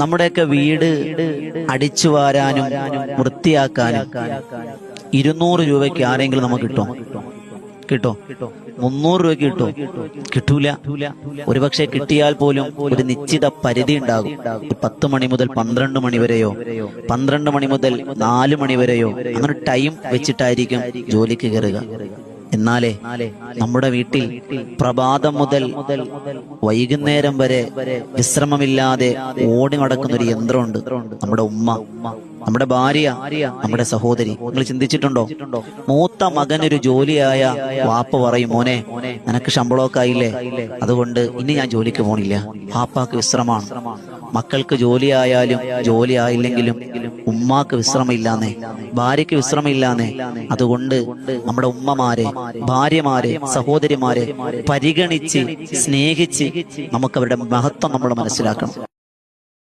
നമ്മുടെയൊക്കെ വീട് അടിച്ചു വാരാനും വൃത്തിയാക്കാനും ഇരുന്നൂറ് രൂപയ്ക്ക് ആരെങ്കിലും നമുക്ക് കിട്ടും? കിട്ടോ? മുന്നൂറ് രൂപയ്ക്ക് കിട്ടോ? കിട്ടൂല. ഒരുപക്ഷെ കിട്ടിയാൽ പോലും ഒരു നിശ്ചിത പരിധി ഉണ്ടാകും. പത്ത് മണി മുതൽ പന്ത്രണ്ട് മണി വരെയോ? പന്ത്രണ്ട് മണി മുതൽ നാല് മണി വരെയോ? അങ്ങനെ ടൈം വെച്ചിട്ടായിരിക്കും ജോലിക്ക് കയറുക. എന്നാലേ നമ്മുടെ വീട്ടിൽ പ്രഭാതം മുതൽ വൈകുന്നേരം വരെ വിശ്രമമില്ലാതെ ഓടി നടക്കുന്ന ഒരു യന്ത്രമുണ്ട്. നമ്മുടെ ഉമ്മ നമ്മുടെ ഭാര്യ നമ്മുടെ സഹോദരി. നിങ്ങൾ ചിന്തിച്ചിട്ടുണ്ടോ? മൂത്ത മകൻ ഒരു ജോലിയായ വാപ്പ പറയും മോനെ നിനക്ക് ശമ്പളമൊക്കെ ആയില്ലേ? അതുകൊണ്ട് ഇനി ഞാൻ ജോലിക്ക് പോണില്ല. വാപ്പാക്ക് വിശ്രമാണ് മക്കൾക്ക് ജോലിയായാലും ജോലി ആയില്ലെങ്കിലും ഉമ്മാക്ക് വിശ്രമമില്ലാന്നേ ഭാര്യയ്ക്ക് വിശ്രമമില്ലാന്നേ. അതുകൊണ്ട് നമ്മുടെ ഉമ്മമാരെ ഭാര്യമാരെ സഹോദരിമാരെ പരിഗണിച്ച് സ്നേഹിച്ച് നമുക്ക് അവരുടെ മഹത്വം നമ്മൾ മനസ്സിലാക്കണം.